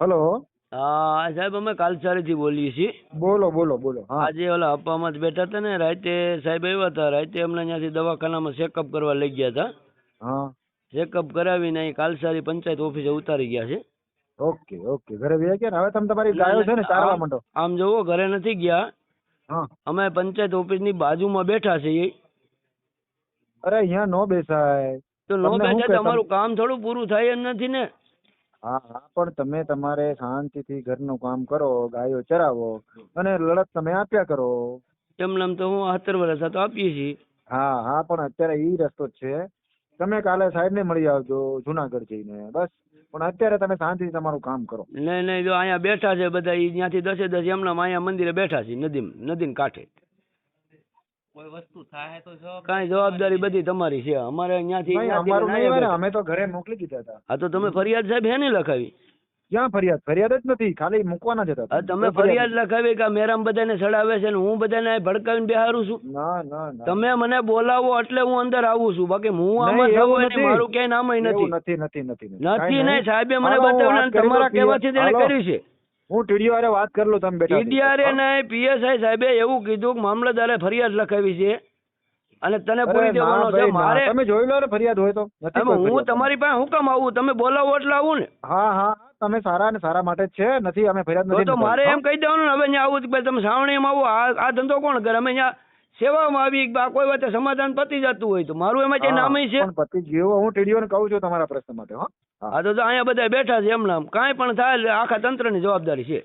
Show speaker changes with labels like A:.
A: Hello.
B: હા સાહેબ અમે કાલસારીથી બોલીએ છીએ.
A: બોલો બોલો બોલો
B: આજે ઓલા અપ્પામાં જ બેઠા હતા ને રાતે સાહેબ આવ્યા હતા રાતે અમને ત્યાંથી દવાખાનામાં ચેકઅપ કરવા લઈ ગયા હતા.
A: હા.
B: ચેકઅપ કરાવીને અહીં કાલસારી પંચાયત ઓફિસે ઉતારી ગયા છે.
A: Okay okay. ઘરે ગયા ને? હવે તમે તમારી ગાયો છે ને ચારવા માંડો?
B: આમ જોવો ઘરે નથી ગયા.
A: હા.
B: અમે પંચાયત ઓફિસની બાજુમાં બેઠા છીએ.
A: અરે અહીંયા નો બેસાય.
B: તો નો
A: બેસાય હું
B: બેઠા
A: કે
B: તો અમારું કામ થોડું પૂરું થાય એમ નથી ને.
A: હા હા પણ તમે તમારે શાંતિથી ઘરનું કામ કરો ગાયો ચરાવો અને લડત તમે આપ્યા કરો.
B: એમને આમ તો હું સત્તર વર્ષ તો આપીએ છીએ.
A: હા હા પણ અત્યારે ઈ રસ્તો જ છે. તમે કાલે સાહેબને મળી આવજો જુનાગઢ જઈને બસ. પણ અત્યારે તમે શાંતિથી તમારું કામ કરો.
B: નહીં નહીં જો અહીંયા બેઠા છે બધા ત્યાંથી દસે દસ એમના અહીંયા મંદિરે બેઠા છે નદી નદી કાંઠે.
C: કોઈ વસ્તુ થાય તો
B: કાંઈ જવાબદારી બધી તમારી છે. અમારે અહીંયાથી
A: અમારું નહીં હોય ને અમે તો ઘરે મોકલી દીધા હતા.
B: હા તો તમે ફરિયાદ સાહેબ હેની લખાવી?
A: ક્યાં ફરિયાદ? ફરિયાદ જ નથી ખાલી મૂકવાના જ હતા.
B: તમે ફરિયાદ લખાવી કે મેરામ બધાને સડાવે છે ને હું બધાને ભડકાવીને બેહારું છું?
A: ના ના ના.
B: તમે મને બોલાવો એટલે હું અંદર આવું છું. બાકી હું આમાં થવું
A: નથી.
B: મારું ક્યાંય
A: નામ
B: નથી.
A: નથી નથી નથી
B: નથી. નહીં સાહેબે મને
A: હું
B: બતાવ્યું ને તમારા કહેવાથી તેને કર્યું છે.
A: હું ટીડીઓ હારે વાત કરી લઉં તમે બેટા
B: ઈડીઆરએ નહીં પીએસઆઈ સાહેબે એવું કીધું કે મામલતદારે ફરિયાદ લખાવી છે. અને તને પૂરી દેવાનો છે મારે
A: તમે જોઈ લો ને ફરિયાદ હોય તો?
B: હું તમારી પાસે હું કામ આવું? તમે બોલાવો એટલે આવું ને.
A: હા હા તમે સારા ને સારા માટે છે. નથી અમે ફરિયાદ નથી
B: તો મારે એમ કહી દેવાનું હવે અહીંયા આવું કે તમે સાવણીમાં આવો. આ આ ધંધો કોણ કરે? અમે અહીંયા સેવામાં આવી આ કોઈ વાતે સમાધાન પતી જતું હોય તો મારું એમાં
A: જે
B: નામ છે?
A: પણ પતી જેવો હું ટીડીઓ ને કહું છું તમારા પ્રશ્ન માટે હા.
B: આ તો અહીંયા બધા બેઠા છે એમના. કાંઈ પણ થાય આખા તંત્રની જવાબદારી છે.